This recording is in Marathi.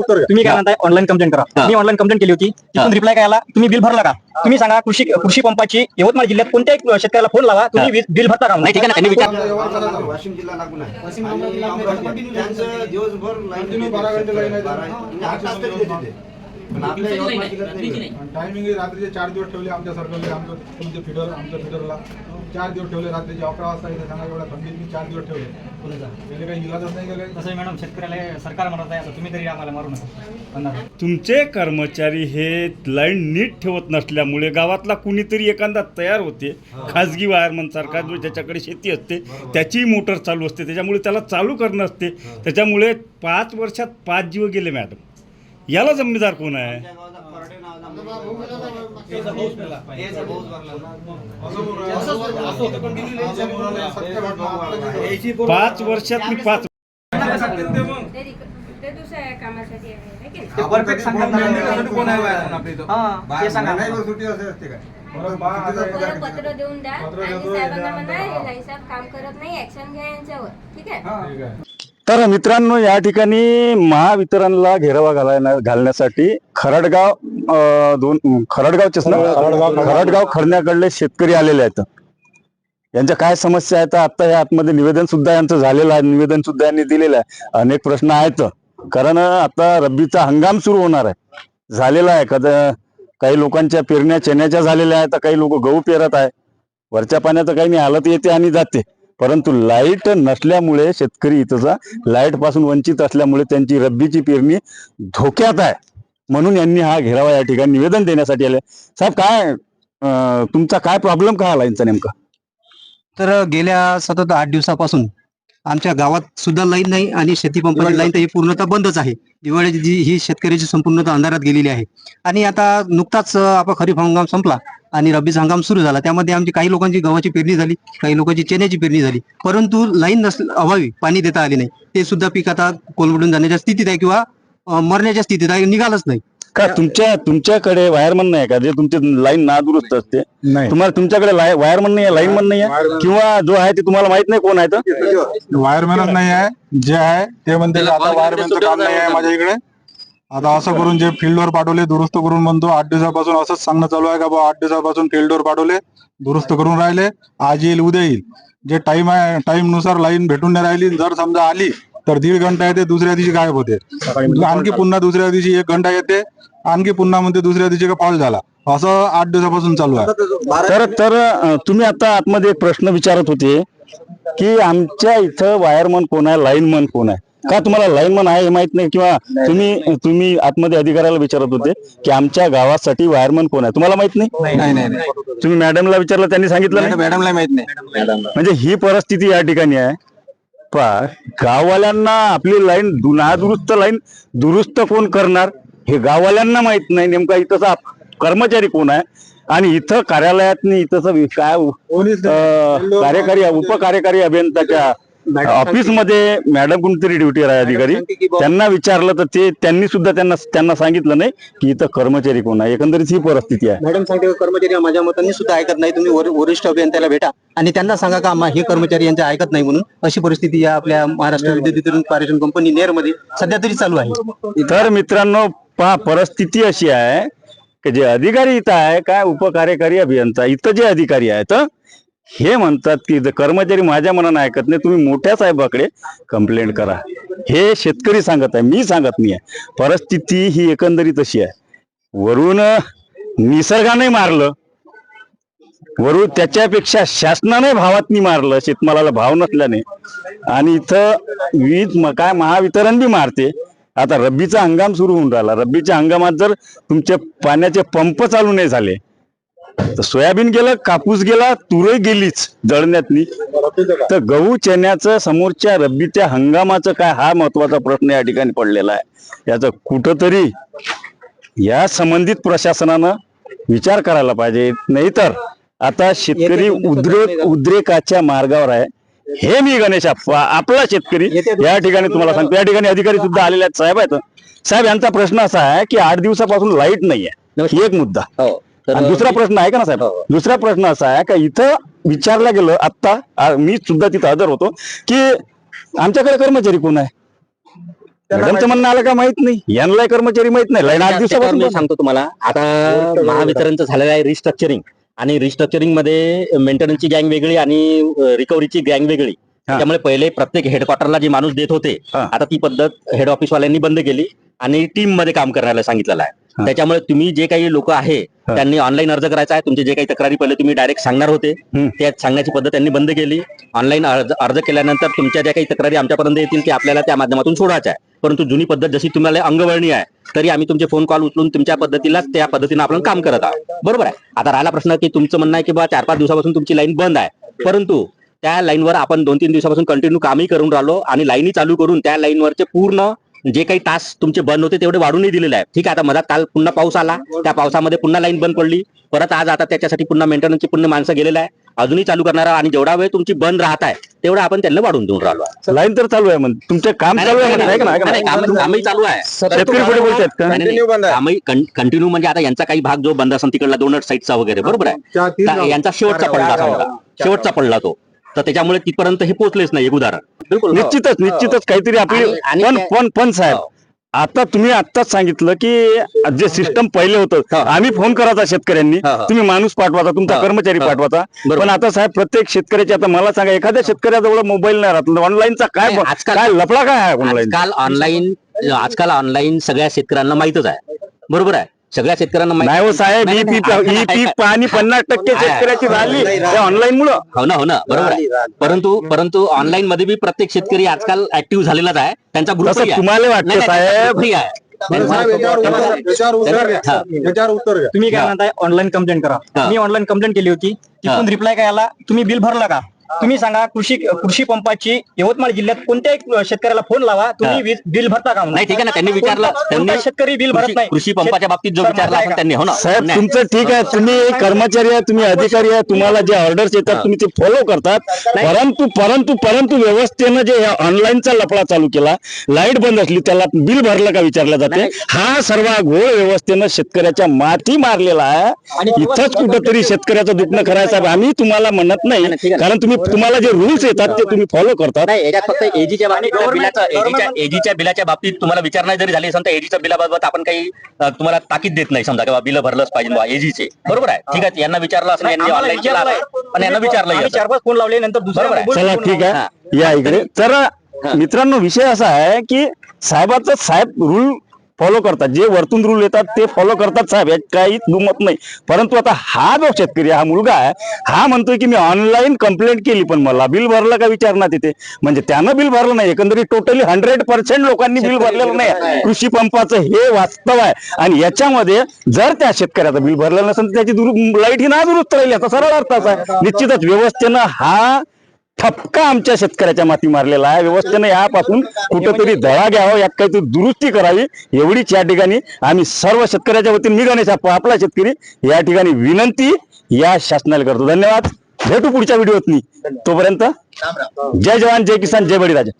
तुम्ही काय म्हणताय ऑनलाईन कंप्लेंट करा. मी ऑनलाईन कंप्लेंट केली होती. तिथून रिप्लाय काय आला तुम्ही बिल भरला का? तुम्ही सांगा कृषी कृषी पंपाची यवतमाळ जिल्ह्यात कोणत्याही शेतकऱ्याला फोन लावा तुम्ही बिल भरता का नाही ठीक आहे ना त्यांनी विचार वाशिम जिल्हा लागून आहे. आणि अमरावती त्यांचं दिवसभर पण आपल्या यवतमाळ जिल्ह्यात नाही. टायमिंग रात्रीचे चार दिवस ठेवले आमच्या सर्कलने आमचं तुमचे फिडर आमच्या फिडरला चार दिवस ठेवले रात्रीचे अकरा वाजता इथे सांगा एवढ्या थंडीत मी चार दिवस ठेवले. गेले काही इलाजच नाही गेले. तसं मॅडम शेतकऱ्याला सरकार म्हणत आहे तुम्ही तरी आम्हाला मारू नका. तुमचे कर्मचारी हे लाईन नीट ठेवत नसल्यामुळे गावातला कुणीतरी एखादा तयार होते. खाजगी वायरमन सारखा जो ज्याच्याकडे शेती असते त्याची मोटर चालू असते. त्याच्यामुळे त्याला चालू करणं असते. त्याच्यामुळे पाच वर्षात पाच जीव गेले मॅडम. याला जबाबदार कोण आहे? पाच वर्षात मी पाच पत्र देऊन द्या. आणि साहेबांना म्हणा हे काम करत नाही ऍक्शन घ्या यांच्यावर. ठीक आहे. तर मित्रांनो या ठिकाणी महावितरणला घेरावा घालायला घालण्यासाठी खरडगाव दोन खरडगावचेच ना? खरडगाव खडण्याकडले शेतकरी आलेले आहेत. यांच्या काय समस्या आहेत? आता या आतमध्ये निवेदन सुद्धा यांचं झालेलं आहे. निवेदन सुद्धा यांनी दिलेलं आहे. अनेक प्रश्न आहेत. कारण आता रब्बीचा हंगाम सुरू होणार आहे. झालेला आहे. कदा काही लोकांच्या पेरण्या चण्याच्या झालेल्या आहेत. तर काही लोक गहू पेरत आहे वरच्या पाण्याचं काही नाही. हालत येते आणि जाते. परंतु लाइट नसल्यामुळे शेतकरी इथंचा लाइटपासून वंचित असल्यामुळे त्यांची रब्बीची पेरणी धोक्यात आहे. म्हणून यांनी हा घेरावा या ठिकाणी निवेदन देण्यासाठी आले. साहेब काय तुमचा काय प्रॉब्लेम काय आला यांचा नेमका? तर गेल्या सतत आठ दिवसापासून आमच्या गावात सुद्धा लाईन नाही आणि शेती पंपाची लाईन तर ही पूर्णतः बंदच आहे. दिवाळीची जी ही शेतकऱ्याची संपूर्णतः अंधारात गेलेली आहे. आणि आता नुकताच आपला खरीप हंगाम संपला. आणि रब्बीचा हंगाम सुरू झाला. त्यामध्ये आमची काही लोकांची गव्हाची पेरणी झाली काही लोकांची चण्याची पेरणी झाली. परंतु लाईन नस अभावी पाणी देता आले नाही. ते सुद्धा पीक आता कोलमडून जाण्याच्या स्थितीत आहे किंवा मरण्याच्या स्थितीत आहे निघालच नाही. का तुमच्या तुमच्याकडे वायरमन नाही का? जे तुमची लाईन नादुरुस्त असते. नाही. तुम्हाला तुमच्याकडे वायरमन नाही आहे लाईनमन नाही आहे? किंवा जो आहे ते तुम्हाला माहीत नाही कोण आहे तर? वायरमॅनच नाही आहे जे आहे ते म्हणते की आता वायरमॅनचं काम नाही आहे माझ्या इकडे. आता असं करून जे फील्डवर पाठवले दुरुस्त करून म्हणतो आठ दिवसापासून असंच सांगणं चालू आहे का बा आठ दिवसापासून फील्डवर पाठवले दुरुस्त करून राहिले आज येईल उद्या येईल. जे टाइम आहे टाइमनुसार लाईन भेटून नाही राहिली जर समजा आली तर दीड घंटा येते दुसऱ्या दिवशी गायब होते. आणखी पुन्हा दुसऱ्या दिवशी एक घंटा येते आणखी पुन्हा म्हणते दुसऱ्या दिवशी का फॉल्ट झाला. असं आठ दिवसापासून चालू आहे. तर तर तुम्ही आता आतमध्ये एक प्रश्न विचारत होते की आमच्या इथं वायरमन कोण आहे लाईनमन कोण आहे? का तुम्हाला लाईनमन आहे हे माहीत नाही किंवा तुम्ही तुम्ही आतमध्ये अधिकाऱ्याला विचारत होते की आमच्या गावासाठी वायरमन कोण आहे? तुम्हाला माहीत नाही? नाही नाही तुम्ही मॅडमला विचारलं त्यांनी सांगितलं नाही? मॅडमला माहीत नाही. म्हणजे ही परिस्थिती या ठिकाणी आहे. पा गाववाल्यांना आपली लाईन नादुरुस्त लाईन दुरुस्त कोण करणार? हे गाववाल्यांना माहीत नाही. नेमका इथंचा कर्मचारी कोण आहे? आणि इथं कार्यालयात इथं काय अं, कार्यकारी उपकार्यकारी अभियंताच्या ऑफिसमध्ये मॅडम कोणतरी ड्युटीवर आहे अधिकारी. त्यांना विचारलं तर ते त्यांनी सुद्धा त्यांना त्यांना सांगितलं नाही की इथं कर्मचारी कोण आहे. एकंदरीत ही परिस्थिती आहे. मॅडम सांगते कर्मचारी माझ्या मतांनी सुद्धा ऐकत नाही. तुम्ही वर- वरिष्ठ अभियंत्याला भेटा आणि त्यांना सांगा का हे कर्मचारी यांचे ऐकत नाही म्हणून. अशी परिस्थिती या आपल्या महाराष्ट्र विद्युत वितरण कंपनी नेरमध्ये सध्या तरी चालू आहे. तर मित्रांनो पहा परिस्थिती अशी आहे की जे अधिकारी इथं आहे काय उपकार्यकारी अभियंता इथं जे अधिकारी आहेत हे म्हणतात की कर्मचारी माझ्या मनानं ऐकत नाही तुम्ही मोठ्या साहेबाकडे कंप्लेंट करा. हे शेतकरी सांगत आहे मी सांगत नाही आहे. परिस्थिती ही एकंदरीत अशी आहे. वरून निसर्गाने मारलं. वरून त्याच्यापेक्षा शासनाने भावातनी मारलं शेतमालाला भाव नसल्याने. आणि इथं वीज काय महावितरण बी मारते. आता रब्बीचा हंगाम सुरू होऊन राहिला. रब्बीच्या हंगामात जर तुमचे पाण्याचे पंप चालू नाही झाले तर सोयाबीन गेलं कापूस गेला तुरही गेलीच जळण्यातनी तर गहू चण्याचं समोरच्या रब्बीच्या हंगामाचं काय हा महत्त्वाचा प्रश्न या ठिकाणी पडलेला आहे. याचं कुठंतरी या संबंधित प्रशासनानं विचार करायला पाहिजे. नाहीतर आता शेतकरी उद्रेक उद्रेकाच्या मार्गावर आहे. हे मी गणेश आपला शेतकरी या ठिकाणी तुम्हाला सांगतो. या ठिकाणी अधिकारी सुद्धा आलेले आहेत. साहेब आहेत. साहेब यांचा प्रश्न असा आहे की आठ दिवसापासून लाइट नाहीये. ही एक मुद्दा. आणि दुसरा प्रश्न आहे का ना साहेब? दुसरा प्रश्न असा आहे का इथं विचारला गेलं आत्ता मी सुद्धा तिथं हजर होतो की आमच्याकडे कर्मचारी कोण आहे? मॅडमचं म्हणणं आलं का माहीत नाही? यांना कर्मचारी माहीत नाही. लाईन आठ दिवसापासून मी सांगतो तुम्हाला आता महावितरणचं झालेलं आहे रिस्ट्रक्चरिंग आणि रिस्ट्रक्चरिंगमध्ये मेंटेनन्सची गँग वेगळी आणि रिकव्हरीची गँग वेगळी. त्यामुळे पहिले प्रत्येक हेडक्वार्टरला जे माणूस देत होते हा. आता ती पद्धत हेड ऑफिस वाल्यांनी बंद केली आणि टीममध्ये काम करायला सांगितलेलं आहे. हा. त्याच्यामुळे तुम्ही जे काही लोक आहे. त्यांनी ऑनलाईन अर्ज करायचा आहे तुमचे जे काही तक्रारी पहिले तुम्ही डायरेक्ट सांगणार होते. त्या सांगण्याची पद्धत त्यांनी बंद केली. ऑनलाईन अर्ज अर्ज केल्यानंतर तुमच्या ज्या काही तक्रारी आमच्यापर्यंत येतील ते आपल्याला त्या माध्यमातून सोडायच्या आहे. परंतु जुनी पद्धत जशी तुम्हाला अंगवळणी आहे तरी आम्ही तुमचे फोन कॉल उचलून तुमच्या पद्धतीला त्या पद्धतीनं आपण काम करत आहोत. बरोबर आहे? आता राहिला प्रश्न की तुमचं म्हणणं आहे की बा चार पाच दिवसापासून तुमची लाईन बंद आहे. परंतु त्या लाईनवर आपण दोन तीन दिवसापासून कंटिन्यू कामही करून राहिलो आणि लाईनी चालू करून त्या लाईनवरचे पूर्ण जे काही तास तुमचे बंद होते तेवढे वाढूनही दिलेले आहे ठीक आहे आता मधात काल पुन्हा पाऊस आला. त्या पावसामध्ये पुन्हा लाईन बंद पडली. परत आज आता त्याच्यासाठी पुन्हा मेंटेनन्सची पुन्हा माणसं गेलेलं आहे अजूनही चालू करणार आणि जेवढा वेळ तुमची बंद राहत आहे तेवढा आपण त्यांना वाढून देऊन राहिलो आहे. लाईन तर चालू आहे म्हणजे. तुमचं काम चालू आहे कामही चालू आहे. कंटिन्यू म्हणजे आता यांचा काही भाग जो बंद असेल तिकडला दोन साईडचा वगैरे बरोबर आहे? यांचा शेवटचा पडला शेवटचा पडला तो. तर त्याच्यामुळे तिथपर्यंत हे पोहोचलेच नाही एक उदाहरण बिलकुल निश्चितच निश्चितच काहीतरी आपली आणि- आणि पण पण पण साहेब हो. आता तुम्ही आत्ताच सांगितलं की जे सिस्टम पहिले होतं हो. आम्ही फोन करायचा शेतकऱ्यांनी. हो, हो. तुम्ही माणूस पाठवाचा तुमचा हो, कर्मचारी हो. पाठवाचा बरोबर. पण आता साहेब प्रत्येक शेतकऱ्याची आता मला सांगा एखाद्या शेतकऱ्याजवळ मोबाईल नाही राहत ऑनलाईनचा काय नाही, आजकाल- काय लफडा काय आहे ऑनलाईन आजकाल ऑनलाईन आजकाल ऑनलाईन सगळ्या शेतकऱ्यांना माहितच आहे. बरोबर आहे? सगळ्या शेतकऱ्यांना नाही हो साहेब ही पीक ही पीक पाणी पन्नास टक्के. शेतकऱ्याची राहिली ऑनलाईन मुळे हो ना हो ना. बरोबर परंतु परंतु ऑनलाईन मध्ये बी प्रत्येक शेतकरी आजकाल ऍक्टिव्ह झालेलाच आहे. त्यांचा ग्रुप तुम्हाला वाटतं साहेब? हा. तुम्ही काय हा. म्हणताय ऑनलाईन कंप्लेंट करा. मी ऑनलाईन कंप्लेंट केली होती. तिथून. रिप्लाय काय आला? तुम्ही बिल भरलं का? तुम्ही सांगा कृषी कृषी पंपाची यवतमाळ जिल्ह्यात कोणत्याही शेतकऱ्याला फोन लावा तुम्ही वीज बिल भरता का? नाही ठीक आहे ना त्यांनी विचारलं त्यांनी शेतकरी बिल भरत कृषी- नाही कृषी पंपाच्या बाबतीत जो विचारला. त्यांनी हो ना साहेब. तुमचं ठीक आहे तुम्ही कर्मचारी आहे तुम्ही अधिकारी आहे तुम्हाला जे ऑर्डर्स येतात हा. तुम्ही ते फॉलो करतात परंतु परंतु परंतु व्यवस्थेनं जे ऑनलाईनचा लफडा चालू केला लाइट बंद असली त्याला बिल भरलं का विचारलं जाते. हा सर्व घोळ व्यवस्थेनं शेतकऱ्याच्या माथी मारलेला आहे आणि इथंच कुठंतरी शेतकऱ्याचं दुखणं करायचं आहे. आम्ही तुम्हाला म्हणत नाही. कारण तुम्ही तुम्हाला जे रूल्स येतात ते तुम्ही फॉलो करतात. नाही याच्यात फक्त एजीच्या बिलाच्या एजीच्या बिलाच्या बाबतीत तुम्हाला विचारणा जरी झाली समजा एजीच्या बिलाबाबत आपण काही तुम्हाला ताकीद देत नाही समजा किंवा बिल भरलंच पाहिजे बा एजीचे बरोबर आहे? ठीक आहे यांना विचारलं असं यांनी ऑनलाईन केलं पण यांना विचारलं आम्ही चार पाच फोन लावले नंतर दुसऱ्या बरोबर आहे. मोबाईल चला ठीक. आहे. या इकडे. तर मित्रांनो विषय असा आहे की साहेबाचं साहेब रूल फॉलो करतात. जे वरतून रूल येतात ते फॉलो करतात साहेब. यात काहीच दुमत नाही. परंतु आता हा जो शेतकरी हा मुलगा आहे हा म्हणतोय की मी ऑनलाईन कंप्लेंट केली पण मला बिल भरलं का विचारणार तिथे? म्हणजे त्यानं बिल भरलं नाही. एकंदरीत टोटली हंड्रेड पर्सेंट लोकांनी बिल भरलेलं नाही. कृषी पंपाचं हे वास्तव आहे. आणि याच्यामध्ये जर त्या शेतकऱ्याचं बिल भरलेलं नसेल तर त्याची लाइट ही ना दुरुस्त राहील याचा सरळ अर्थाचा आहे. निश्चितच व्यवस्थेनं हा ठपका आमच्या शेतकऱ्याच्या माती मारलेला आहे. व्यवस्थेनं यापासून कुठेतरी धडा घ्यावा यात काहीतरी दुरुस्ती करावी एवढीच या ठिकाणी आम्ही सर्व शेतकऱ्याच्या वतीने मी गणेश आपला शेतकरी या ठिकाणी विनंती या शासनाला करतो. धन्यवाद. भेटू पुढच्या व्हिडिओतनी. तोपर्यंत जय जवान जय किसान जय बळीराजा.